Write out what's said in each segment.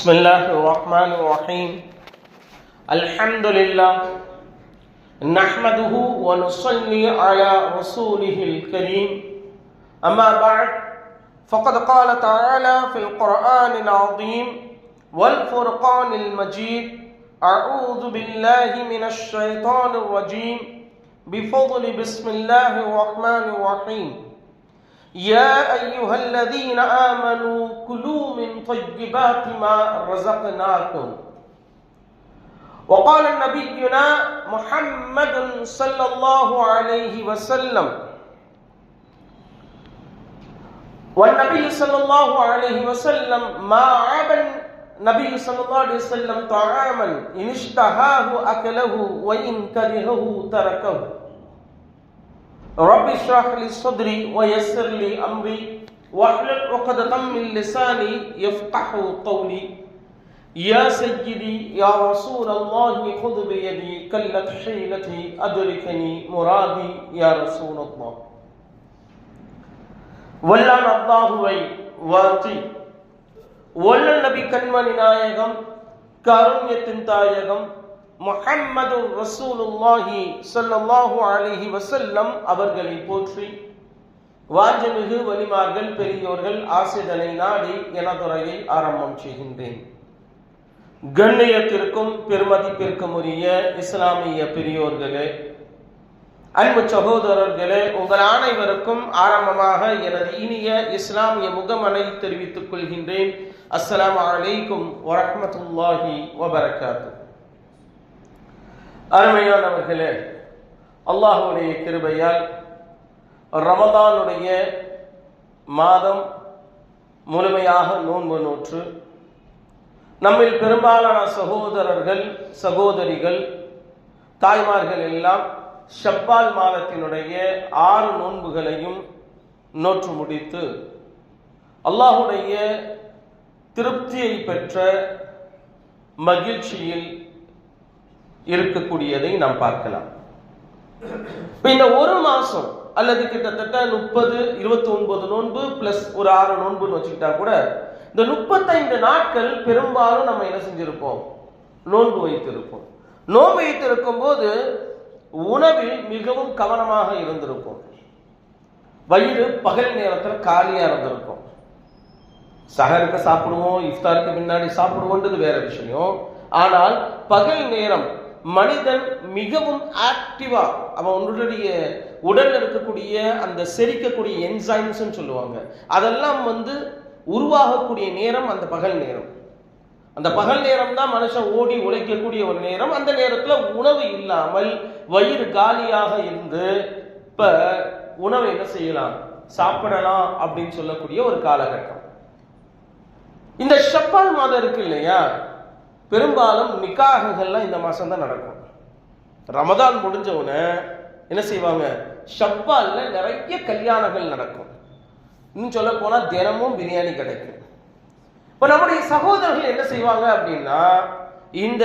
بسم الله الرحمن الرحيم الحمد لله نحمده ونصلي على رسوله الكريم أما بعد فقد قال تعالى في القرآن العظيم والفرقان المجيد أعوذ بالله من الشيطان الرجيم بفضل بسم الله الرحمن الرحيم يا أيها الذين آمنوا كلوا من طيبات ما رزقناكم. وقال نبينا محمد صلى الله عليه وسلم والنبي صلى الله عليه وسلم ما عاب النبي صلى الله عليه وسلم طعاما إن اشتهاه أكله وإن كرهه تركه. رب اشرح لي صدري ويسر لي امري واحلل عقدة من لساني يفقه قولي يا سيدي يا رسول الله خذ بيدي كلت حيلتي ادركني مرادي يا رسول الله வல்லான் அல்லாஹுவை வாழ்த்தி வல்லல் நபி கண்மணி நாயகம் கருண்யத்தின் தாயகம் முஹம்மது ரசூலுல்லாஹி ஸல்லல்லாஹு அலைஹி வசல்லம் அவர்களை போற்றி. வாஞ்சமிகு வலிமார்கள் பெரியோர்கள் ஆசிதனை நாடி எனதுரையை ஆரம்பம் செய்கின்றேன். கண்ணியத்திற்கும் பெருமதிப்பிற்கும் உரிய இஸ்லாமிய பெரியோர்களே அன்பு சகோதரர்களே உங்கள் அனைவருக்கும் ஆரம்பமாக எனது இனிய இஸ்லாமிய முகமனை தெரிவித்துக் கொள்கின்றேன். அஸ்லாம் அலைக்கும் வரமத்துல்லாஹி வபரகாத்து. அருமையானவர்களே அல்லாஹுடைய கிருபையால் ரமதானுடைய மாதம் முழுமையாக நோன்பு நூற்று நம்மில் பெரும்பாலான சகோதரர்கள் சகோதரிகள் தாய்மார்கள் எல்லாம் ஷப்பால் மாதத்தினுடைய ஆறு நோன்புகளையும் நோற்று முடித்து அல்லாஹுடைய திருப்தியை பெற்ற மகிழ்ச்சியில் இருக்கக்கூடியதை நாம் பார்க்கலாம். இந்த ஒரு மாசம் அல்லது கிட்டத்தட்ட முப்பது இருபத்தி ஒன்பது நோன்பு பிளஸ் ஒரு ஆறு நோன்புன்னு வச்சுக்கிட்டா கூட இந்த முப்பத்தைந்து நாட்கள் பெரும்பாலும் நம்ம என்ன செஞ்சிருப்போம்? நோன்பு வைத்திருப்போம். நோன்பு வைத்திருக்கும் போது உணவில் மிகவும் கவனமாக இருந்திருப்போம். வயிறு பகல் நேரத்தில் காலியா இருந்திருக்கும். சகருக்கு சாப்பிடுவோம் இஃப்தாருக்கு பின்னாடி சாப்பிடுவோன்றது வேற விஷயம். ஆனால் பகல் நேரம் மனிதன் மிகவும் ஆக்டிவா அவன் உன்னுடைய உடலில் இருக்கக்கூடிய அந்த செரிக்கக்கூடிய என்சைம்ஸ் சொல்லுவாங்க. அதெல்லாம் வந்து உருவாகக்கூடிய நேரம் அந்த பகல் நேரம். அந்த பகல் நேரம் தான் மனுஷன் ஓடி உழைக்கக்கூடிய ஒரு நேரம். அந்த நேரத்துல உணவு இல்லாமல் வயிறு காலியாக இருந்து இப்ப உணவை என்ன செய்யலாம்? சாப்பிடலாம் அப்படின்னு சொல்லக்கூடிய ஒரு காலகட்டம். இந்த ஷப்பால் மாதம் இருக்கு இல்லையா? பெரும்பாலும் நிக்காகங்கள்லாம் இந்த மாதம் தான் நடக்கும். ரமதான் முடிஞ்சவுடனே என்ன செய்வாங்க? ஷப்பாலில் நிறைய கல்யாணங்கள் நடக்கும். இன்னும் சொல்ல போனால் தினமும் பிரியாணி கிடைக்கும். இப்போ நம்முடைய சகோதரர்கள் என்ன செய்வாங்க அப்படின்னா இந்த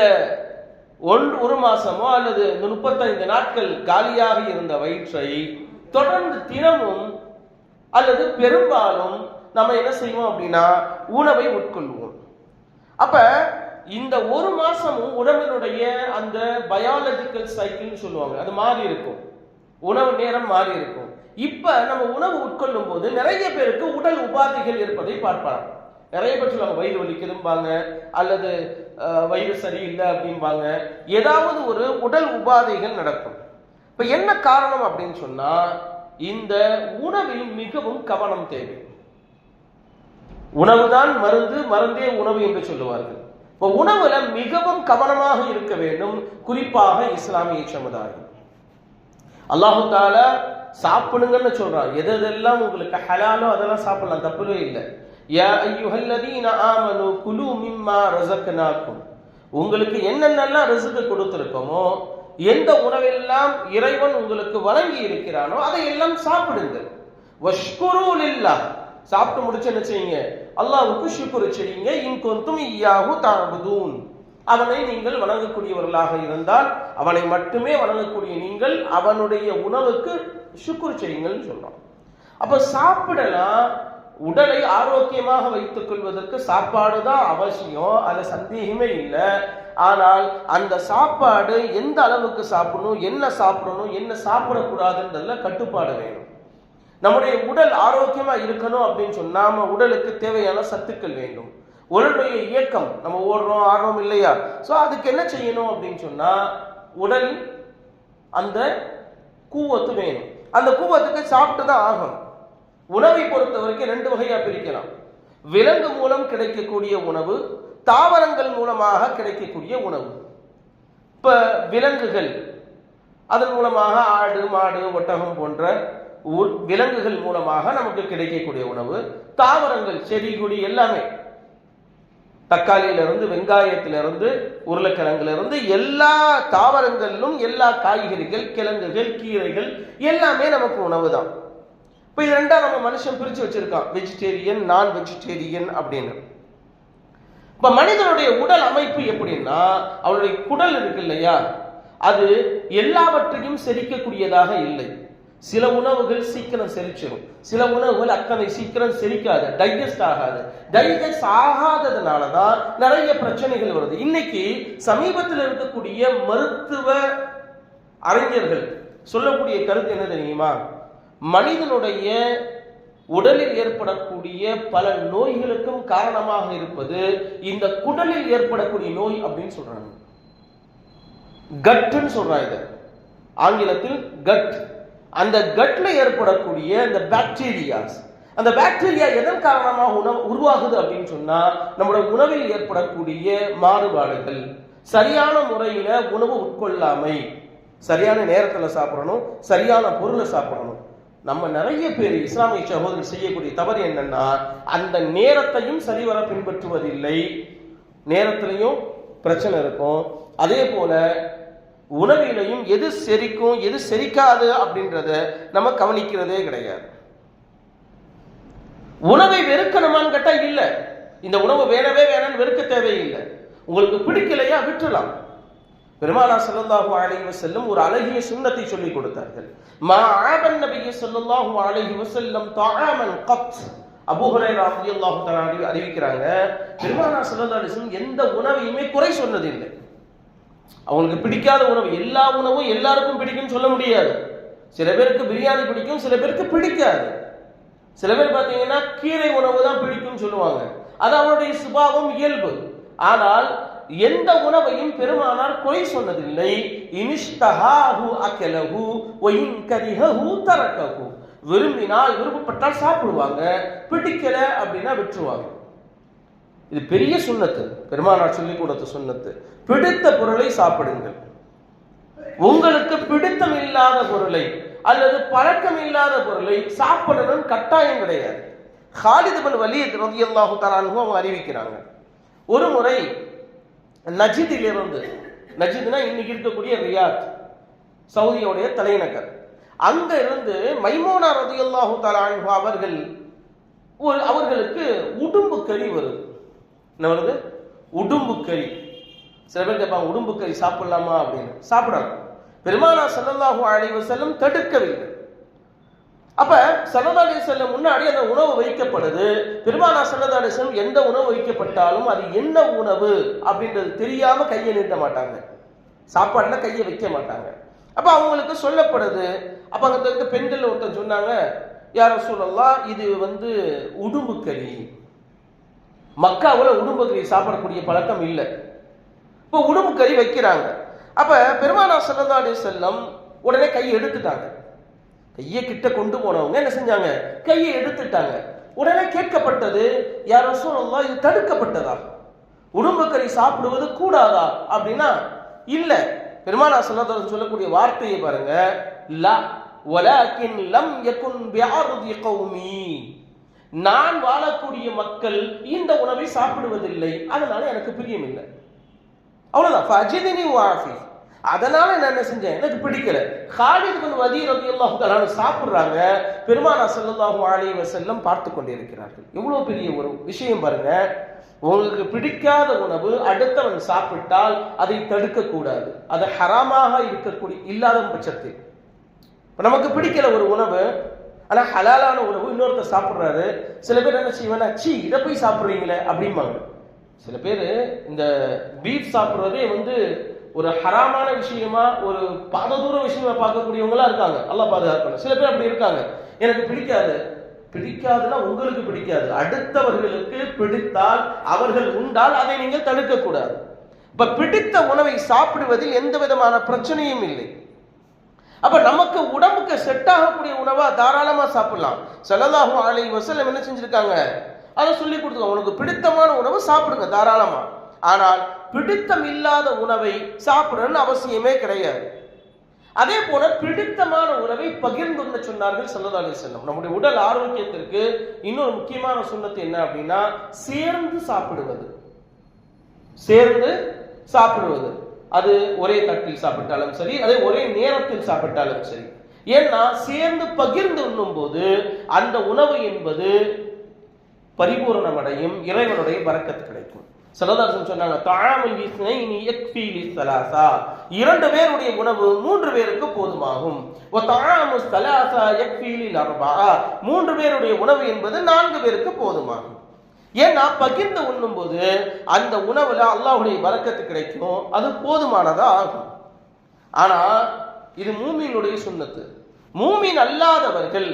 ஒன்று ஒரு மாசமோ அல்லது இந்த முப்பத்தைந்து நாட்கள் காலியாக இருந்த வயிற்றை தொடர்ந்து தினமும் அல்லது பெரும்பாலும் நம்ம என்ன செய்வோம் அப்படின்னா உணவை உட்கொள்வோம். அப்ப இந்த ஒரு மாசமும் உணவினுடைய அந்த பயாலஜிக்கல் சைக்கிள்னு சொல்லுவாங்க அது மாறி இருக்கும். உணவு நேரம் மாறி இருக்கும். இப்ப நம்ம உணவு உட்கொள்ளும் போது நிறைய பேருக்கு உடல் உபாதைகள் இருப்பதை பார்ப்பாங்க நிறைய பேர் சொல்லுவாங்க வயிறு வலிக்குதும்பாங்க அல்லது வயிறு சரியில்லை அப்படிம்பாங்க. ஏதாவது ஒரு உடல் உபாதைகள் நடக்கும். இப்ப என்ன காரணம் அப்படின்னு சொன்னா இந்த உணவில் மிகவும் கவனம் தேவை. உணவுதான் மருந்து மருந்தே உணவு என்று சொல்லுவார்கள். இப்போ உணவுல மிகவும் கவனமாக இருக்க வேண்டும். குறிப்பாக இஸ்லாமிய சமுதாயம். அல்லாஹு தாலா சாப்பிடுங்கன்னு சொல்றான். எது எதெல்லாம் உங்களுக்கு ஹலாலோ அதெல்லாம் சாப்பிடலாம். தப்புவே இல்லை. யா ஐயுஹல்லதீன ஆமனு குலு மிம்மா ரசக்கனாக்கும் உங்களுக்கு என்னென்னலாம் ரிசுக்கு கொடுத்துருக்கோமோ எந்த உணவெல்லாம் இறைவன் உங்களுக்கு வழங்கி இருக்கிறானோ அதை எல்லாம் சாப்பிடுங்கள் வஷ்குரூலில்லா சாப்பிட்டு முடிச்சு என்ன செய்யுங்க அல்லாவுக்கு ஷுக்குரு செய்யுங்க இன் ஈயாகு இய்யாஹு அவனை நீங்கள் வணங்கக்கூடியவர்களாக இருந்தால் அவனை மட்டுமே வணங்கக்கூடிய நீங்கள் அவனுடைய உணவுக்கு ஷுக்ர் செய்யுங்கள்னு சொல்றோம் அப்ப சாப்பிடலாம். உடலை ஆரோக்கியமாக வைத்துக் கொள்வதற்கு சாப்பாடு தான் அவசியம். அது சந்தேகமே இல்லை. ஆனால் அந்த சாப்பாடு எந்த அளவுக்கு சாப்பிடணும் என்ன சாப்பிடணும் என்ன சாப்பிடக்கூடாதுன்றதுல கட்டுப்பாடு வேணும். நம்முடைய உடல் ஆரோக்கியமா இருக்கணும் அப்படின்னு சொன்னா நம்ம உடலுக்கு தேவையான சத்துக்கள் வேண்டும். உடலுடைய இயக்கம் நம்ம ஓடுறோம் ஆடுறோம் இல்லையா? ஸோ அதுக்கு என்ன செய்யணும் அப்படின்னு சொன்னா உடல் அந்த கூவத்து வேணும். அந்த கூவத்துக்கு சாப்பிட்டு தான் ஆகணும். உணவை பொறுத்த வரைக்கும் ரெண்டு வகையா பிரிக்கலாம். விலங்கு மூலம் கிடைக்கக்கூடிய உணவு தாவரங்கள் மூலமாக கிடைக்கக்கூடிய உணவு. இப்ப விலங்குகள் அதன் மூலமாக ஆடு மாடு ஒட்டகம் போன்ற விலங்குகள் மூலமாக நமக்கு கிடைக்கக்கூடிய உணவு தாவரங்கள் செடி கொடி எல்லாமே. தக்காளியில இருந்து உருளைக்கிழங்குலேருந்து எல்லா தாவரங்களிலும் எல்லா காய்கறிகள் கிழங்குகள் கீரைகள் எல்லாமே நமக்கு உணவு தான் இப்போ இது ரெண்டா நம்ம மனுஷன் பிரித்து வச்சிருக்கான். வெஜிடேரியன் நான் வெஜிடேரியன் அப்படின்னு. இப்போ மனிதனுடைய உடல் அமைப்பு எப்படின்னா அவருடைய குடல் இருக்கு இல்லையா? அது எல்லாவற்றையும் செரிக்கக்கூடியதாக இல்லை. சில உணவுகள் சீக்கிரம் செரிச்சிடும் சில உணவுகள் அத்தனை சீக்கிரம் செரிக்காது டைஜஸ்ட் ஆகாது. டைஜஸ்ட் ஆகாததுனால தான் நிறைய பிரச்சனைகள் வருது. இன்னைக்கு சமீபத்தில் இருக்கக்கூடிய மருத்துவ அறிஞர்கள் சொல்லக்கூடிய கருத்து என்ன தெரியுமா? மனிதனுடைய உடலில் ஏற்படக்கூடிய பல நோய்களுக்கும் காரணமாக இருப்பது இந்த குடலில் ஏற்படக்கூடிய நோய் அப்படின்னு சொல்றாங்க. கட்டுன்னு சொல்றாங்க ஆங்கிலத்தில் கட். அந்த கட்ல ஏற்படக்கூடிய அந்த பாக்டீரியாஸ் அந்த பாக்டீரியா எதன் காரணமாக உணவு உருவாகுது அப்படின்னு சொன்னா நம்முடைய உணவில் ஏற்படக்கூடிய மாறுபாடுகள். சரியான முறையில உணவு உட்கொள்ளாமை. சரியான நேரத்துல சாப்பிடணும் சரியான பொருளை சாப்பிடணும். நம்ம நிறைய பேர் இஸ்லாமிய சகோதரர் செய்யக்கூடிய தவறு என்னன்னா அந்த நேரத்தையும் சரிவர பின்பற்றுவதில்லை. நேரத்திலையும் பிரச்சனை இருக்கும். அதே போல உணவிலையும் எது செரிக்கும் எது செரிக்காது அப்படின்றத நம்ம கவனிக்கிறதே கிடையாது. உணவை வெறுக்கணுமான்னு கேட்டா இல்லை. இந்த உணவு வேணவே வேணாம்னு வெறுக்க தேவையில்லை. உங்களுக்கு பிடிக்கலையா விட்டுலாம் பெருமானா ஸல்லல்லாஹு அலைஹி செல்லும் ஒரு அழகிய சுண்ணத்தை சொல்லி கொடுத்தார்கள். மா ஆபன் நபிய ஸல்லல்லாஹு அலைஹி செல்லும் தஆமன் கத். அபுஹரை ஹுரைரா ரலியல்லாஹு அறிவி- அறிவிக்கிறாங்க பெருமானா ஸல்லல்லாஹு எந்த உணவையுமே குறை சொன்னதில்லை. அவங்களுக்கு பிடிக்காத உணவு எல்லா உணவும் எல்லாருக்கும் பிடிக்கும்னு சொல்ல முடியாது. சில பேருக்கு பிரியாணி பிடிக்கும் சில பேருக்கு பிடிக்காது. சில பேர் பார்த்தீங்கன்னா கீரை உணவு தான் பிடிக்கும்னு சொல்லுவாங்க. அது அவருடைய சுபாவம் இயல்பு. ஆனால் எந்த உணவையும் பெருமானார் குறை சொன்னதில்லை. இனிஷ்தஹாஹு அகலஹு ஒயின் கரிஹஹு தரக்கஹு விரும்பினால் விருப்பப்பட்டால் சாப்பிடுவாங்க. பிடிக்கல அப்படின்னா விட்டுருவாங்க. இது பெரிய சுண்ணத்து. பெருமானார் சொல்லி கொடுத்த சுண்ணத்து. பிடித்த பொருளை சாப்பிடுங்கள். உங்களுக்கு பிடித்தம் இல்லாத பொருளை அல்லது பழக்கம் இல்லாத பொருளை சாப்பிடணும் கட்டாயம் கிடையாது. ஹாலிதுபன் பின் வலீத் ரலியல்லாஹு அவங்க அறிவிக்கிறாங்க. ஒரு முறை நஜிதிலிருந்து நஜித்னா இன்னைக்கு இருக்கக்கூடிய ரியாத் சவுதியோடைய தலைநகர். அங்க இருந்து மைமோனா ரலியல்லாஹு தஆலா அவர்கள் ஒரு அவர்களுக்கு உடும்பு கறி வருது. என்ன வருது? உடும்பு கறி சில பேர் கேட்பாங்க உடும்பு கறி சாப்பிடலாமா? அப்படின்னு. சாப்பிடலாம். பெருமானா ஸல்லல்லாஹு அலைஹி செல்லும் தடுக்கவில்லை. அப்ப ஸல்லல்லாஹு அலைஹி முன்னாடி அந்த உணவு வைக்கப்படுது. பெருமானா ஸல்லல்லாஹு அலைஹி எந்த உணவு வைக்கப்பட்டாலும் அது என்ன உணவு அப்படின்றது தெரியாம கையை நீட்ட மாட்டாங்க. சாப்பாடுல கையை வைக்க மாட்டாங்க. அப்ப அவங்களுக்கு சொல்லப்படுது. அப்ப அங்க பெண்கள் ஒருத்தன் சொன்னாங்க யார சொல்லலாம் இது வந்து உடும்பு கறி மக்காவில் உடும்பு கறி சாப்பிடக்கூடிய பழக்கம் இல்லை. இப்போ உடும்பு கறி வைக்கிறாங்க. அப்போ பெருமானா சல்லா அலி செல்லம் உடனே கையை எடுத்துட்டாங்க. கையை கிட்ட கொண்டு போனவங்க என்ன செஞ்சாங்க? கையை எடுத்துட்டாங்க. உடனே கேட்கப்பட்டது யாரோ சொல்லலாம் இது தடுக்கப்பட்டதா? உடும்பு கறி சாப்பிடுவது கூடாதா? அப்படின்னா இல்லை. பெருமானா சல்லா சொல்லக்கூடிய வார்த்தையை பாருங்க. லா ஒலாக்கின் லம் எக்குன் பிஅர்தி கௌமி. நான் வாழக்கூடிய மக்கள் இந்த உணவை சாப்பிடுவதில்லை. அதனால எனக்கு பிரியம் இல்லை அவ்வளவுதான். ஃபஜிதினி வாஃபி. அதனால நான் என்ன செஞ்சேன்? எனக்கு பிடிக்கல. ஹாலித் பின் வதீர் ரதி அல்லாஹு சாப்பிடுறாங்க. பெருமானா ஸல்லல்லாஹு அலைஹி செல்லம் பார்த்து கொண்டிருக்கிறார்கள். இவ்வளோ பெரிய ஒரு விஷயம் பாருங்க. உங்களுக்கு பிடிக்காத உணவு அடுத்தவன் சாப்பிட்டால் அதை தடுக்க கூடாது அது ஹராமாக இருக்கக்கூடிய இல்லாத பட்சத்தில். நமக்கு பிடிக்கல ஒரு உணவு ஆனால் ஹலாலான உணவு இன்னொருத்தர் சாப்பிட்றாரு. சில பேர் என்ன செய்வானா சீ இதை போய் சாப்பிட்றீங்களே அப்படிம்பாங்க. சில பேர் இந்த பீஃப் சாப்பிட்றதே வந்து ஒரு ஹராமான விஷயமா ஒரு பாததூர விஷயமா பார்க்கக்கூடியவங்களா இருக்காங்க. நல்லா பாதுகாக்கணும் சில பேர் அப்படி இருக்காங்க. எனக்கு பிடிக்காது. பிடிக்காதுன்னா உங்களுக்கு பிடிக்காது. அடுத்தவர்களுக்கு பிடித்தால் அவர்கள் உண்டால் அதை நீங்கள் தடுக்க கூடாது இப்ப பிடித்த உணவை சாப்பிடுவதில் எந்த விதமான பிரச்சனையும் இல்லை. அப்ப நமக்கு உடம்புக்கு செட் ஆகக்கூடிய உணவா தாராளமா சாப்பிடலாம். செல்லதாகும் ஆலை வசலம் என்ன செஞ்சிருக்காங்க? அதை சொல்லி கொடுத்துருக்காங்க. உனக்கு பிடித்தமான உணவு சாப்பிடுங்க தாராளமா. ஆனால் பிடித்தம் இல்லாத உணவை சாப்பிடணும்னு அவசியமே கிடையாது. அதே போல பிடித்தமான உணவை பகிர்ந்து சொன்னார்கள் சல்லா அலி செல்லம் நம்முடைய உடல் ஆரோக்கியத்திற்கு இன்னொரு முக்கியமான சுண்ணத்து என்ன அப்படின்னா சேர்ந்து சாப்பிடுவது. சேர்ந்து சாப்பிடுவது. அது ஒரே தட்டில் சாப்பிட்டாலும் சரி அதே ஒரே நேரத்தில் சாப்பிட்டாலும் சரி. ஏன்னா சேர்ந்து பகிர்ந்து உண்ணும் போது அந்த உணவு என்பது பரிபூரணமடையும் இறைவனுடைய வரக்கத்து கிடைக்கும். சலதாசன் சொன்னாங்க தாழாமல் இஸ்னைனி யக்ஃபி லிஸ்ஸலாசா இரண்டு பேருடைய உணவு மூன்று பேருக்கு போதுமாகும். ஓ தாழாமு ஸலாசா யக்ஃபி லில் மூன்று பேருடைய உணவு என்பது நான்கு பேருக்கு போதுமாகும். ஏன்னா பகிர்ந்து உண்ணும்போது அந்த உணவுல அல்லாஹுடைய வரக்கத்து கிடைக்கும் அது போதுமானதா ஆகும். ஆனா இது மூமியினுடைய சுண்ணத்து. மூமின் அல்லாதவர்கள்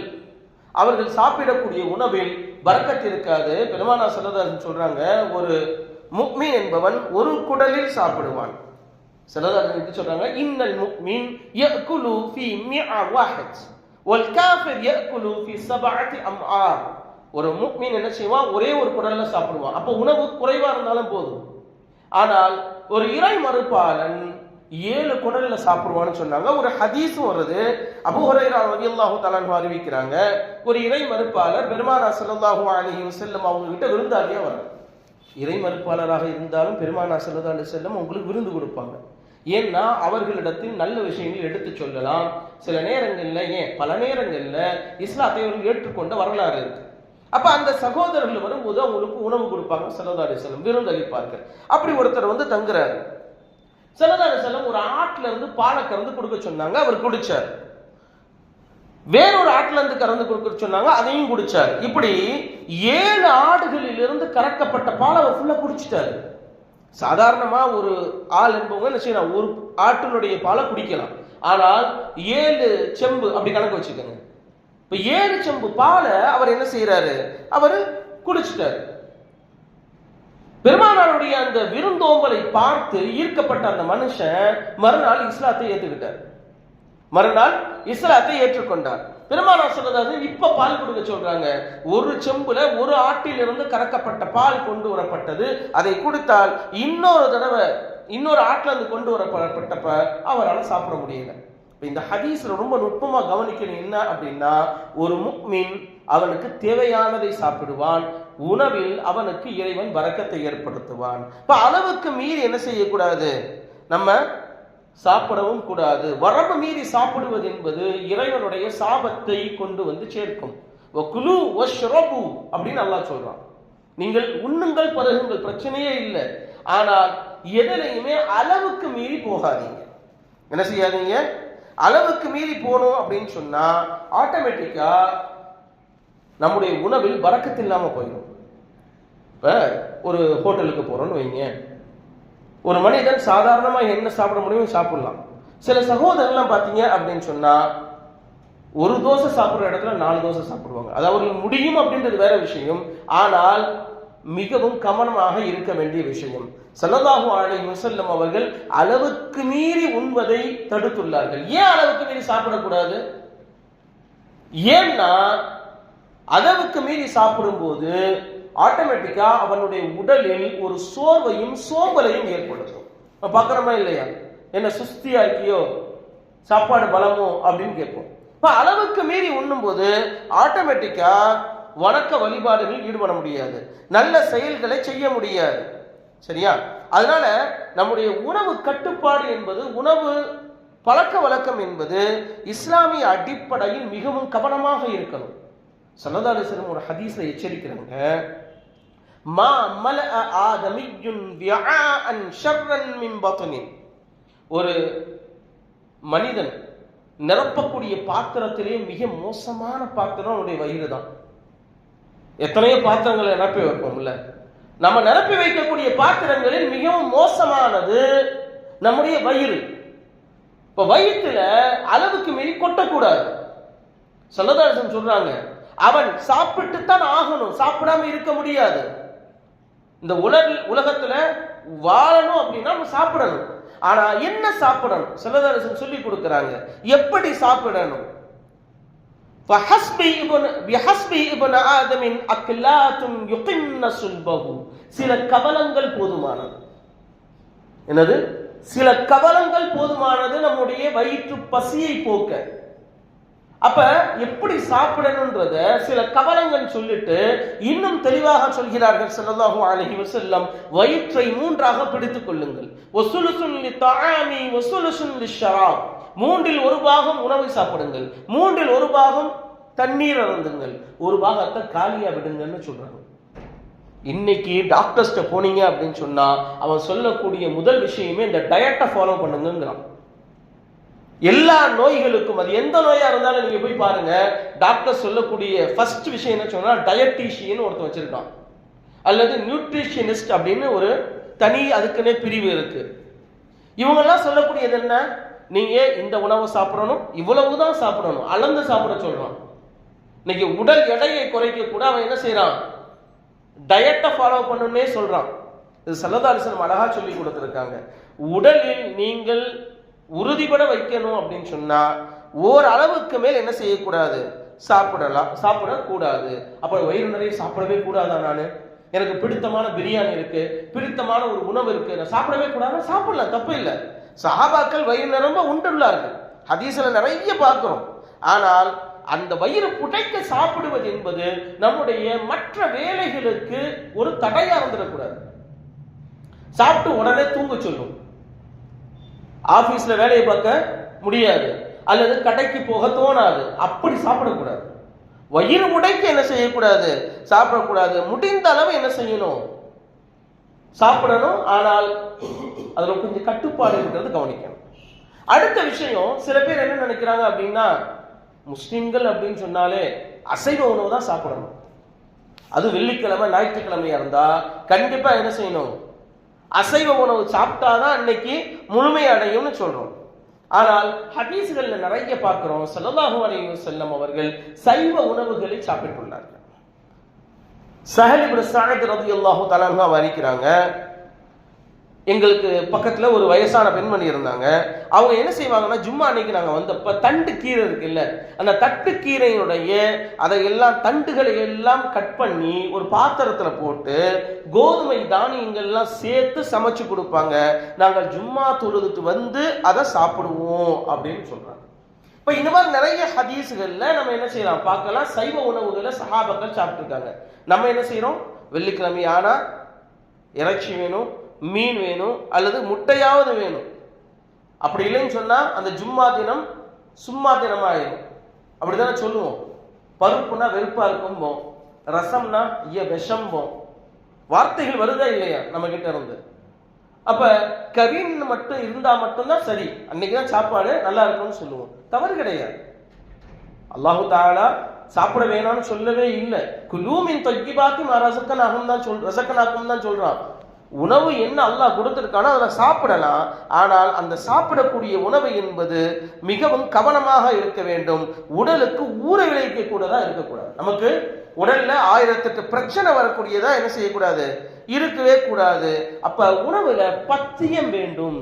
அவர்கள் சாப்பிடக்கூடிய உணவில் பரக்கத் இருக்காது. பெருமானா சல்லதாசன் சொல்றாங்க ஒரு முக்மீன் என்பவன் ஒரு குடலில் சாப்பிடுவான். சல்லதாசன் எப்படி சொல்றாங்க இன்னல் முக்மீன் யக்குலு ஃபி மிஆ வாஹித் வல் காஃபிர் ஃபி ஃபீ சபஅத்தி அம்ஆ ஒரு மீன் என்ன செய்வான்? ஒரே ஒரு குடல்ல சாப்பிடுவான். அப்போ உணவு குறைவா இருந்தாலும் போதும். ஆனால் ஒரு இறை மறுப்பாளன் ஏழு குடல்ல சாப்பிடுவான்னு சொன்னாங்க. ஒரு ஹதீஸும் வருது. அபு ஹுரைரா ரலியல்லாஹு தலான் அறிவிக்கிறாங்க. ஒரு இறை மறுப்பாளர் பெருமானா ஸல்லல்லாஹு அலைஹி செல்லும் அவங்க கிட்ட விருந்தாளியா வராங்க இறை மறுப்பாளராக இருந்தாலும் பெருமானா ஸல்லல்லாஹு செல்லும் உங்களுக்கு விருந்து கொடுப்பாங்க. ஏன்னா அவர்களிடத்தில் நல்ல விஷயங்கள் எடுத்து சொல்லலாம். சில நேரங்களில் ஏன்? பல நேரங்களில் இஸ்லாத்தை அவர்கள் ஏற்றுக்கொண்ட வரலாறு இருக்கு. அப்ப அந்த சகோதரர்கள் வரும்போது அவங்களுக்கு உணவு கொடுப்பாங்க. ஸல்லல்லாஹு செல்லம் விருந்தளிப்பார்கள் அப்படி ஒருத்தர் வந்து தங்குறாரு. சல்லல்லாஹு செல்லம் ஒரு ஆட்டுல இருந்து பாலை கறந்து கொடுக்க சொன்னாங்க. அவர் குடிச்சார். வேறொரு ஆட்டுல இருந்து கறந்து கொடுக்க சொன்னாங்க. அதையும் குடிச்சார். இப்படி ஏழு ஆடுகளில் இருந்து கறக்கப்பட்ட பாலை அவர் ஃபுல்லா குடிச்சிட்டாரு. சாதாரணமா ஒரு ஆள் என்பவங்க என்ன செய்யலாம்? ஒரு ஆட்டினுடைய பாலை குடிக்கலாம். ஆனால் ஏழு செம்பு அப்படி கணக்கு வச்சுக்கோங்க. இப்ப ஏழு செம்பு பாலை அவர் என்ன செய்யறாரு அவர் குடிச்சிட்டாரு. பெருமானாருடைய அந்த விருந்தோம்பலை பார்த்து ஈர்க்கப்பட்ட அந்த மனுஷன் மறுநாள் இஸ்லாத்தை ஏத்துக்கிட்டார். மறுநாள் இஸ்லாத்தை ஏற்றுக்கொண்டார். பெருமானார் சொன்னதாவது இப்ப பால் கொடுக்க சொல்றாங்க. ஒரு செம்புல ஒரு ஆட்டிலிருந்து கறக்கப்பட்ட பால் கொண்டு வரப்பட்டது. அதை கொடுத்தால் இன்னொரு தடவை இன்னொரு ஆட்டிலிருந்து கொண்டு வரப்பட்டப்ப அவரால் சாப்பிட முடியல. இந்த ஹதீஸ்ல ரொம்ப நுட்பமா கவனிக்கணும். என்ன அப்படின்னா ஒரு முக்மின் அவனுக்கு தேவையானதை சாப்பிடுவான். உணவில் அவனுக்கு இறைவன் வரக்கத்தை ஏற்படுத்துவான். இப்ப அளவுக்கு மீறி என்ன செய்யக்கூடாது? நம்ம சாப்பிடவும் கூடாது. வரம்பு மீறி சாப்பிடுவது என்பது இறைவனுடைய சாபத்தை கொண்டு வந்து சேர்க்கும். குலு அப்படின்னு நல்லா சொல்றான். நீங்கள் உண்ணுங்கள் பருகுங்கள் பிரச்சனையே இல்லை. ஆனால் எதிலையுமே அளவுக்கு மீறி போகாதீங்க. என்ன செய்யாதீங்க? அளவுக்கு மீறி போனோம் அப்படின்னு சொன்னா ஆட்டோமேட்டிக்கா நம்முடைய உணவில் வரக்கத்து இல்லாம போயிடும் இப்ப ஒரு ஹோட்டலுக்கு போறோம்னு வைங்க. ஒரு மனிதன் சாதாரணமா என்ன சாப்பிட முடியும் சாப்பிடலாம். சில சகோதரர்லாம் பாத்தீங்க அப்படின்னு சொன்னா ஒரு தோசை சாப்பிடுற இடத்துல நாலு தோசை சாப்பிடுவாங்க. அது அவர்கள் முடியும் அப்படின்றது வேற விஷயம். ஆனால் மிகவும் கவனமாக இருக்க வேண்டிய விஷயம். சல்லல்லாஹு அலைஹி வஸல்லம் அவர்கள் அளவுக்கு மீறி உண்பதை தடுத்துள்ளார்கள். ஏன் அளவுக்கு மீறி சாப்பிடக்கூடாது? ஏன்னா அளவுக்கு மீறி சாப்பிடும்போது ஆட்டோமேட்டிக்கா அவனுடைய உடலில் ஒரு சோர்வையும் சோம்பலையும் ஏற்படுத்தும். பார்க்குறோமா இல்லையா? என்ன சுஸ்தியா இருக்கியோ சாப்பாடு பலமோ அப்படின்னு கேட்போம். இப்போ அளவுக்கு மீறி உண்ணும்போது ஆட்டோமேட்டிக்கா வணக்க வழிபாடுகள் ஈடுபட முடியாது. நல்ல செயல்களை செய்ய முடியாது. சரியா? அதனால நம்முடைய உணவு கட்டுப்பாடு என்பது உணவு பழக்க வழக்கம் என்பது இஸ்லாமிய அடிப்படையில் மிகவும் கவனமாக இருக்கணும். சல்லதாலிசனம் ஒரு ஹதீஸ்ல எச்சரிக்கிறாங்க. மா மல ஆதமியுன் விஆஅன் ஷர்ரன் மின் பத்னின். ஒரு மனிதன் நிரப்பக்கூடிய பாத்திரத்திலே மிக மோசமான பாத்திரம் அவனுடைய வயிறு தான். எத்தனையோ பாத்திரங்களை நிரப்பி வைப்போம்ல. நம்ம நிரப்பி வைக்கக்கூடிய பாத்திரங்களில் மிகவும் மோசமானது நம்முடைய வயிறு. இப்ப வயிற்றுல அளவுக்கு மீறி கொட்டக்கூடாது. சல்லதாசன் சொல்றாங்க அவன் சாப்பிட்டு தான் ஆகணும் சாப்பிடாம இருக்க முடியாது. இந்த உலக உலகத்துல வாழணும் அப்படின்னா நம்ம சாப்பிடணும். ஆனா என்ன சாப்பிடணும்? சொல்லதாசன் சொல்லி கொடுக்குறாங்க எப்படி சாப்பிடணும்? சில கவலங்கள் போதுமானது. என்னது? சில கவலங்கள் போதுமானது நம்முடைய வயிற்று பசியை போக்க. அப்ப எப்படி சாப்பிடணும்ன்றத சில கவலங்கள் சொல்லிட்டு இன்னும் தெளிவாக சொல்கிறார்கள் ஸல்லல்லாஹு அழகி செல்லம் வயிற்றை மூன்றாக பிடித்துக் கொள்ளுங்கள். ஒசுலுசுன் தாமி ஒசுலுசுன் ஷராப் மூன்றில் ஒரு பாகம் உணவை சாப்பிடுங்கள். மூன்றில் ஒரு பாகம் தண்ணீர் அருந்துங்கள். ஒரு பாகத்தை காலியா விடுங்கன்னு சொல்றாங்க. இன்னைக்கு டாக்டர்ஸ்ட போனீங்க அப்படின்னு சொன்னா அவன் சொல்லக்கூடிய முதல் விஷயமே இந்த டயட்டை ஃபாலோ பண்ணுங்கிறான் எல்லா நோய்களுக்கும் அது எந்த நோயா இருந்தாலும் நீங்க போய் பாருங்க டாக்டர் சொல்லக்கூடிய ஃபர்ஸ்ட் விஷயம் என்ன சொன்னா டயட்டீஷியன் ஒருத்தன் வச்சிருக்கான். அல்லது நியூட்ரிஷனிஸ்ட் அப்படின்னு ஒரு தனி அதுக்குன்னே பிரிவு இருக்கு. இவங்கெல்லாம் சொல்லக்கூடியது என்ன? நீங்க இந்த உணவை சாப்பிடணும் இவ்வளவு தான் சாப்பிடணும். அளந்து சாப்பிட சொல்றான். இன்னைக்கு உடல் எடையை குறைக்க கூட அவன் என்ன செய்யறான்? டயட்டை ஃபாலோ பண்ணணும்னே சொல்றான். இது சல்லதாலிசனம் அழகா சொல்லி கொடுத்துருக்காங்க. உடலில் நீங்கள் உறுதிபட வைக்கணும் அப்படின்னு சொன்னா ஓரளவுக்கு மேல் என்ன செய்யக்கூடாது? சாப்பிடலாம் சாப்பிடக்கூடாது. அப்புறம் வயிறு நிறைய சாப்பிடவே கூடாதா நான்? எனக்கு பிடித்தமான பிரியாணி இருக்கு பிடித்தமான ஒரு உணவு இருக்கு. நான் சாப்பிடவே கூடாது சாப்பிடலாம் தப்பு இல்லை. சஹாபாக்கள் வயிறு நிரம்ப உண்டுள்ளார்கள். ஹதீஸில் நிறைய பார்க்கிறோம். ஆனால் அந்த வயிறு புடைக்க சாப்பிடுவது என்பது நம்முடைய மற்ற வேலைகளுக்கு ஒரு தடையா இருந்துடக்கூடாது. சாப்பிட்டு உடனே தூங்க சொல்லும். ஆபீஸ்ல வேலையை பார்க்க முடியாது. அல்லது கடைக்கு போக தோணாது. அப்படி சாப்பிடக்கூடாது. வயிறு உடைக்க என்ன செய்யக்கூடாது? சாப்பிடக்கூடாது. முடிந்த அளவு என்ன செய்யணும்? சாப்பிடணும் ஆனால் அதில் கொஞ்சம் கட்டுப்பாடு இருக்கிறது கவனிக்கணும். அடுத்த விஷயம் சில பேர் என்ன நினைக்கிறாங்க அப்படின்னா முஸ்லீம்கள் அப்படின்னு சொன்னாலே அசைவ உணவு தான் சாப்பிடணும். அது வெள்ளிக்கிழமை ஞாயிற்றுக்கிழமையா இருந்தா கண்டிப்பா என்ன செய்யணும்? அசைவ உணவு சாப்பிட்டாதான் அன்னைக்கு முழுமை அடையும்னு சொல்றோம். ஆனால் ஹதீஸ்கள்ல நிறைய பார்க்கிறோம். ஸல்லல்லாஹு அலைஹி வஸல்லம் அவர்கள் சைவ உணவுகளை சாப்பிட்டுள்ளார்கள். சஹல் இப்னு சஅத் ரலியல்லாஹு தஆலா அன்ஹு எங்களுக்கு பக்கத்துல ஒரு வயசான பெண்மணி இருந்தாங்க. அவங்க என்ன செய்வாங்கன்னா ஜும்மா அன்னைக்கு நாங்கள் வந்தப்ப தண்டு கீரை இருக்குல்ல அந்த தட்டு கீரையினுடைய அதை எல்லாம் தண்டுகளை எல்லாம் கட் பண்ணி ஒரு பாத்திரத்துல போட்டு கோதுமை தானியங்கள்லாம் சேர்த்து சமைச்சு கொடுப்பாங்க. நாங்கள் ஜும்மா தொழுதுட்டு வந்து அதை சாப்பிடுவோம் அப்படின்னு சொல்றாங்க. இப்போ இந்த மாதிரி நிறைய ஹதீஸுகளில் நம்ம என்ன செய்யலாம்? பார்க்கலாம். சைவ உணவுகளை சஹாபக்கள் சாப்பிட்டுருக்காங்க. நம்ம என்ன செய்யறோம்? வெள்ளிக்கிழமை ஆனா இறைச்சி வேணும் மீன் வேணும் அல்லது முட்டையாவது வேணும். அப்படி இல்லைன்னு சொன்னா அந்த ஜும்மா தினம் சும்மா தினம் ஆயிடும் அப்படிதானே சொல்லுவோம்? பருப்புனா வெறுப்பா இருக்கும்போம். ரசம்னா ஐய விஷம்போம். வார்த்தைகள் வருதா இல்லையா நம்ம கிட்ட இருந்து? அப்ப கவின் மட்டும் இருந்தா மட்டும்தான் சரி. அன்னைக்கு தான் சாப்பாடு நல்லா இருக்கும்னு சொல்லுவோம். தவறு கிடையாது. அல்லாஹு தாலா சாப்பிட வேணாம்னு சொல்லவே இல்லை. குலூமின் தொக்கி பார்த்து ரசக்கனாகும் தான் சொல் ரசக்கன் ஆகும் தான் சொல்றான். உணவு என்ன அல்லாஹ் கொடுத்துருக்கானோ அதில் சாப்பிடலாம். ஆனால் அந்த சாப்பிடக்கூடிய உணவு என்பது மிகவும் கவனமாக இருக்க வேண்டும். உடலுக்கு ஊற விளைவிக்க தான் இருக்கக்கூடாது. நமக்கு உடல்ல ஆயிரத்தெட்டு பிரச்சனை வரக்கூடியதா என்ன செய்யக்கூடாது? இருக்கவே கூடாது. அப்ப உணவுல பத்தியம் வேண்டும்.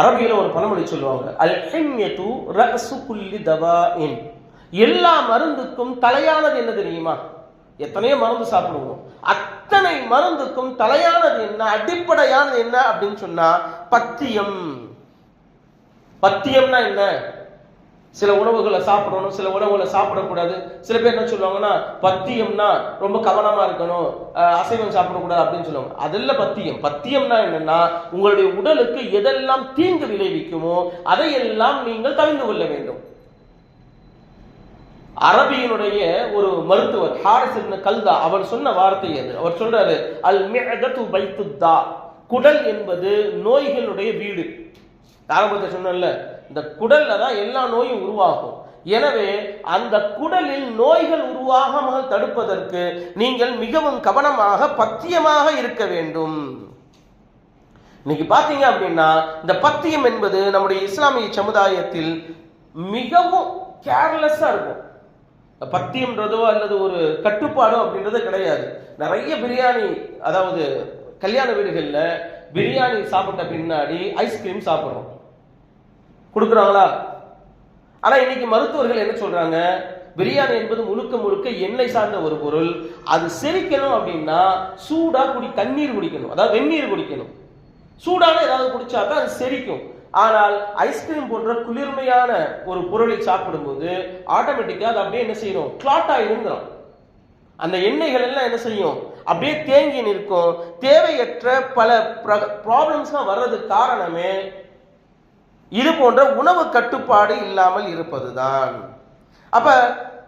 அரபியில ஒரு பழமொழி சொல்லுவாங்க. அல் ஹிம்யது ரஅசு குல்லி தவாஇன். எல்லா மருந்துக்கும் தலையானது என்ன தெரியுமா? எத்தனையோ மருந்து சாப்பிடுவோம். அத்தனை மருந்துக்கும் தலையானது என்ன? அடிப்படையானது என்ன அப்படின்னு சொன்னா பத்தியம். பத்தியம்னா என்ன? சில உணவுகளை சாப்பிடணும் சில உணவுகளை சாப்பிடக்கூடாது. சில பேர் என்ன சொல்லுவாங்கன்னா பத்தியம்னா ரொம்ப கவனமா இருக்கணும் அசைவம் சாப்பிடக்கூடாது அப்படின்னு சொல்லுவாங்க. அதெல்லாம் பத்தியம். பத்தியம்னா என்னன்னா உங்களுடைய உடலுக்கு எதெல்லாம் தீங்கு விளைவிக்குமோ அதையெல்லாம் நீங்கள் தவிர்த்து கொள்ள வேண்டும். அரபியினுடைய ஒரு மருத்துவர் ஹாரிஸ் இப்னு கல்தா அவர் சொன்ன வார்த்தை அது. அவர் சொல்றாரு அல் மிஅதத்து பைத்துத்தா. குடல் என்பது நோய்களுடைய வீடு. ஆரம்பத்தை சொன்னேன்ல இந்த குடல்ல தான் எல்லா நோயும் உருவாகும். எனவே அந்த குடலில் நோய்கள் உருவாகாமல் தடுப்பதற்கு நீங்கள் மிகவும் கவனமாக பத்தியமாக இருக்க வேண்டும். இன்னைக்கு பாத்தீங்க அப்படின்னா இந்த பத்தியம் என்பது நம்முடைய இஸ்லாமிய சமுதாயத்தில் மிகவும் கேர்லெஸ்ஸா இருக்கும். பத்தியம்ன்றதோ அல்லது ஒரு கட்டுப்பாடோ அப்படின்றது கிடையாது. நிறைய பிரியாணி அதாவது கல்யாண வீடுகளில் பிரியாணி சாப்பிட்ட பின்னாடி ஐஸ்கிரீம் சாப்பிட்றோம். கொடுக்குறாங்களா? ஆனால் இன்னைக்கு மருத்துவர்கள் என்ன சொல்றாங்க? பிரியாணி என்பது முழுக்க முழுக்க எண்ணெய் சார்ந்த ஒரு பொருள். அது செரிக்கணும் அப்படின்னா சூடாக குடி தண்ணீர் குடிக்கணும். அதாவது வெந்நீர் குடிக்கணும். சூடான ஏதாவது குடிச்சா தான் அது செரிக்கும். ஆனால் ஐஸ்கிரீம் போன்ற குளிர்மையான ஒரு பொருளை சாப்பிடும்போது ஆட்டோமேட்டிக்காக அது அப்படியே என்ன செய்யணும் கிளாட் ஆயிருங்கிறோம் அந்த எண்ணெய்கள் எல்லாம் என்ன செய்யும்? அப்படியே தேங்கி நிற்கும். தேவையற்ற பல ப்ராப்ளம்ஸ்லாம் வர்றதுக்கு காரணமே இது போன்ற உணவு கட்டுப்பாடு இல்லாமல் இருப்பதுதான். அப்ப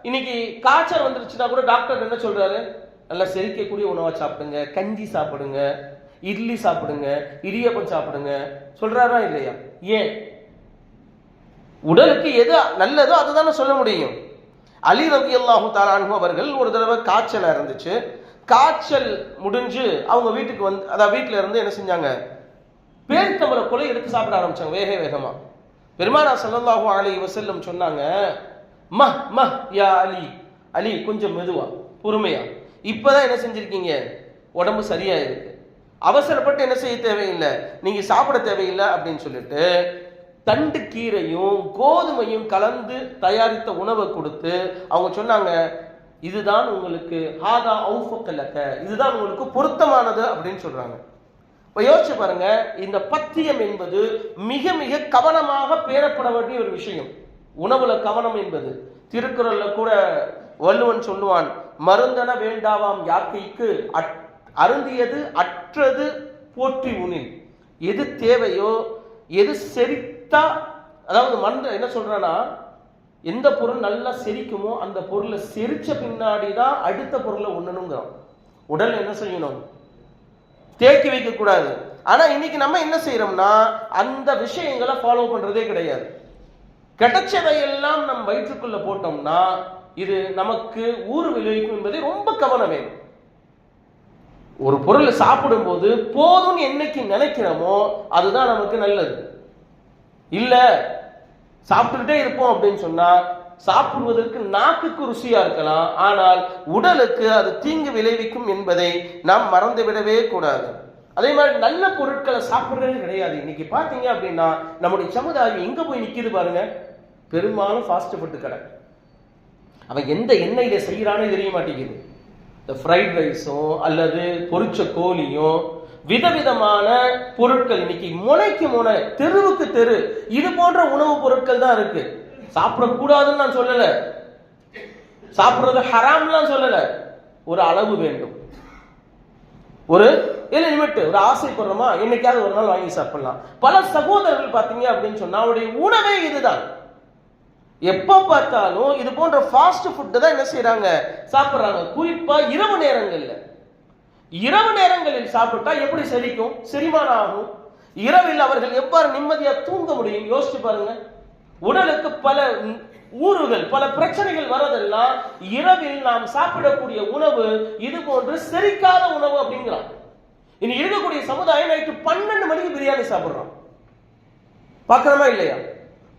இன்னைக்கு காய்ச்சல் வந்துருச்சுன்னா கூட டாக்டர் என்ன சொல்றாரு? நல்லா செரிக்கக்கூடிய உணவை சாப்பிடுங்க கஞ்சி சாப்பிடுங்க இட்லி சாப்பிடுங்க இடியப்பம் சாப்பிடுங்க. சொல்றாரா இல்லையா? ஏன்? உடலுக்கு எது நல்லதோ அதை தானே சொல்ல முடியும். அலி ரவி அல்லாஹு தாலானு அவர்கள் ஒரு தடவை காய்ச்சலா இருந்துச்சு. காய்ச்சல் முடிஞ்சு அவங்க வீட்டுக்கு வந்து அதாவது வீட்டில் இருந்து என்ன செஞ்சாங்க? பேரித்தம்பள கொலை எடுத்து சாப்பிட ஆரம்பிச்சாங்க வேக வேகமா. பெருமானா ஸல்லல்லாஹு அலி வசல்லம் சொன்னாங்க மஹ் மஹ் யா அலி. அலி கொஞ்சம் மெதுவா பொறுமையா. இப்பதான் என்ன செஞ்சிருக்கீங்க? உடம்பு சரியா இருக்கு அவசரப்பட்டு என்ன செய்ய தேவையில்லை. நீங்க சாப்பிட தேவையில்லை அப்படின்னு சொல்லிட்டு தண்டு கீரையும் கோதுமையும் கலந்து தயாரித்த உணவை கொடுத்து அவங்க சொன்னாங்க இதுதான் உங்களுக்கு ஹாதா ஔஃபக்கலக்க இதுதான் உங்களுக்கு பொருத்தமானது அப்படின்னு சொல்றாங்க. இப்போ யோசிச்சு பாருங்க இந்த பத்தியம் என்பது மிக மிக கவனமாக பேரப்பட வேண்டிய ஒரு விஷயம். உணவுல கவனம் என்பது. திருக்குறள்ல கூட வள்ளுவன் சொல்லுவான் மருந்தன வேண்டாவாம் யாக்கைக்கு அட்- அருந்தியது அற்றது போற்றி உணில் எது தேவையோ எது செரித்தா அதாவது மருந்து என்ன சொல்றானா எந்த பொருள் நல்லா செரிக்குமோ அந்த பொருளை செரிச்ச பின்னாடி தான் அடுத்த பொருளை உண்ணணுங்கிறோம். உடல் என்ன செய்யணும்? தேக்கி வைக்க கூடாது ஆனா இன்னைக்கு நம்ம என்ன செய்யறோம்னா அந்த விஷயங்களை ஃபாலோ பண்றதே கிடையாது. கிடைச்சதையெல்லாம் நம் வயிற்றுக்குள்ள போட்டோம்னா இது நமக்கு ஊறு விளைவிக்கும் என்பதை ரொம்ப கவனம் வேணும். ஒரு பொருளை சாப்பிடும்போது போதும்னு என்னைக்கு நினைக்கிறோமோ அதுதான் நமக்கு நல்லது. இல்ல சாப்பிட்டுக்கிட்டே இருப்போம் அப்படின்னு சொன்னா சாப்பிடுவதற்கு நாக்குக்கு ருசியா இருக்கலாம் ஆனால் உடலுக்கு அது தீங்கு விளைவிக்கும் என்பதை நாம் மறந்துவிடவே கூடாது. அதே மாதிரி நல்ல பொருட்களை சாப்பிட்றது கிடையாது. இன்னைக்கு பாத்தீங்க அப்படின்னா நம்முடைய சமுதாயம் எங்க போய் நிக்குது பாருங்க? பெரும்பாலும் ஃபாஸ்ட் ஃபுட்டு கடை அவன் எந்த எண்ணெயில செய்யறானே தெரிய மாட்டேங்குது. இந்த ஃப்ரைட் ரைஸும் அல்லது பொரிச்ச கோழியும் விதவிதமான பொருட்கள் இன்னைக்கு முனைக்கு முனை தெருவுக்கு தெரு இது போன்ற உணவுப் பொருட்கள் தான் இருக்கு. சாப்பிடக்கூடாதுன்னு நான் சொல்லல. சாப்பிடுறது ஹராம்லாம் சொல்லல. ஒரு அளவு வேண்டும். ஒரு இல்லை லிமிட் ஒரு ஆசைப்படுறோமா என்னைக்காவது ஒரு நாள் வாங்கி சாப்பிடலாம். பல சகோதரர்கள் பார்த்தீங்க அப்படின்னு சொன்னா அவருடைய உணவே இதுதான். எப்போ பார்த்தாலும் இது போன்ற ஃபாஸ்ட் ஃபுட்டு தான் என்ன செய்கிறாங்க சாப்பிட்றாங்க. குறிப்பாக இரவு நேரங்களில். இரவு நேரங்களில் சாப்பிட்டா எப்படி செரிக்கும் செரிமானம் ஆகும் இரவில் அவர்கள் எவ்வாறு நிம்மதியாக தூங்க முடியும்? யோசிச்சு பாருங்க. உடலுக்கு பல ஊறுகள் பல பிரச்சனைகள் வரதெல்லாம் இரவில் நாம் சாப்பிடக்கூடிய உணவு இது போன்று செரிக்காத உணவு அப்படிங்கிறான் இனி இருக்கக்கூடிய சமுதாயம் நைட்டு பன்னெண்டு மணிக்கு பிரியாணி சாப்பிட்றோம். பார்க்கறோமா இல்லையா?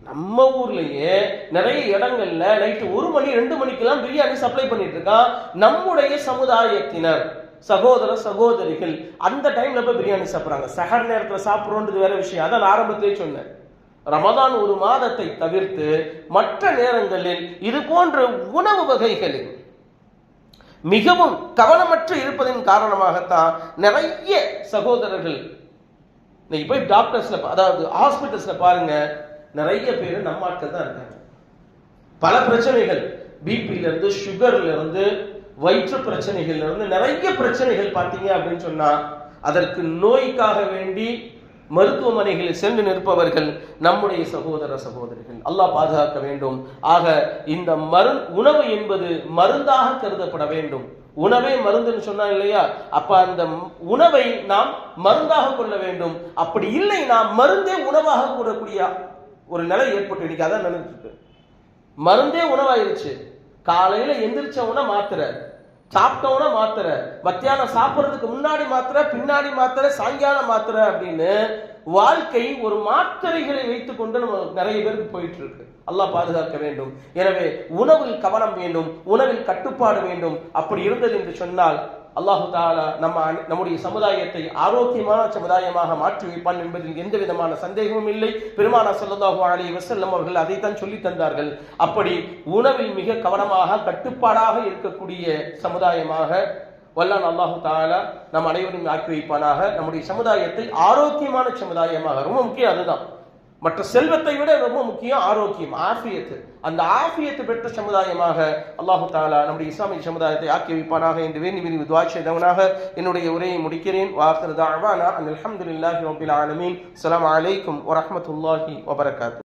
நம்ம ஊர்லயே நிறைய இடங்கள்ல நைட்டு ஒரு மணி ரெண்டு மணிக்கெல்லாம் பிரியாணி சப்ளை பண்ணிட்டு இருக்கான் நம்முடைய சமுதாயத்தினர் சகோதர சகோதரிகள் அந்த டைம்ல போய் பிரியாணி சாப்பிட்றாங்க. சகர் நேரத்தில் சாப்பிட்றோன்றது வேற விஷயம். அதான் நான் ஆரம்பத்திலே சொன்னேன். ரமதான் ஒரு மாதத்தை தவிர்த்து மற்ற நேரங்களில் இது போன்ற உணவு வகைகளில் மிகவும் கவனமற்று இருப்பதின் காரணமாகத்தான் நிறைய சகோதரர்கள் இன்னைக்கு போய் டாக்டர்ஸ்ல அதாவது ஹாஸ்பிட்டல்ஸ்ல பாருங்க நிறைய பேர் நம்ம ஆட்கள் தான் இருக்காங்க. பல பிரச்சனைகள். பிபில இருந்து சுகர்ல இருந்து வயிற்று பிரச்சனைகள்ல இருந்து நிறைய பிரச்சனைகள் பார்த்தீங்க அப்படின்னு சொன்னா அதற்கு நோய்க்காக வேண்டி மருத்துவமனைகளில் சென்று நிற்பவர்கள் நம்முடைய சகோதர சகோதரிகள். அல்லாஹ் பாதுகாக்க வேண்டும். ஆக இந்த மரு உணவு என்பது மருந்தாக கருதப்பட வேண்டும். உணவே மருந்துன்னு சொன்னா இல்லையா? அப்ப அந்த உணவை நாம் மருந்தாக கொள்ள வேண்டும். அப்படி இல்லை நாம் மருந்தே உணவாக கூடக்கூடிய ஒரு நிலை ஏற்பட்டு இன்னைக்கு அதான் நடந்துட்டு மருந்தே உணவாயிருச்சு. காலையில எந்திரிச்ச உடனே மாத்திரை சாப்பிட்டவன மாத்திரை மத்தியானம் சாப்பிட்றதுக்கு முன்னாடி மாத்திரை பின்னாடி மாத்திரை சாயங்காலம் மாத்திரை அப்படின்னு வாழ்க்கை ஒரு மாத்திரைகளை வைத்துக்கொண்டு நம்ம நிறைய பேருக்கு போயிட்டு இருக்கு. அல்லாஹ் பாதுகாக்க வேண்டும். எனவே உணவில் கவனம் வேண்டும் உணவில் கட்டுப்பாடு வேண்டும். அப்படி இருந்தது என்று சொன்னால் அல்லாஹு தாலா நம்ம நம்முடைய சமுதாயத்தை ஆரோக்கியமான சமுதாயமாக மாற்றி வைப்பான் என்பதில் எந்த விதமான சந்தேகமும் இல்லை. பெருமானா ஸல்லல்லாஹு அலி வசல்லம் அவர்கள் அதைத்தான் சொல்லி தந்தார்கள். அப்படி உணவில் மிக கவனமாக கட்டுப்பாடாக இருக்கக்கூடிய சமுதாயமாக வல்லான் அல்லாஹு தாலா நம் அனைவரும் ஆக்கி வைப்பானாக. நம்முடைய சமுதாயத்தை ஆரோக்கியமான சமுதாயமாக ரொம்ப முக்கியம் அதுதான். மற்ற செல்வத்தை விட ரொம்ப முக்கியம் ஆரோக்கியம் ஆஃபியத்து. அந்த ஆஃபியத்து பெற்ற சமுதாயமாக அல்லாஹு தாலா நம்முடைய இஸ்லாமிய சமுதாயத்தை ஆக்கி வைப்பானாக என்று வேண்டி விரிவு துவா செய்தவனாக என்னுடைய உரையை முடிக்கிறேன். வாஹிர் தாவானா அந்த அலமதுல்லாஹி ரப்பில் ஆலமீன். அலாம் அலைக்கும் வரமத்துல்லாஹி வபரகாத்து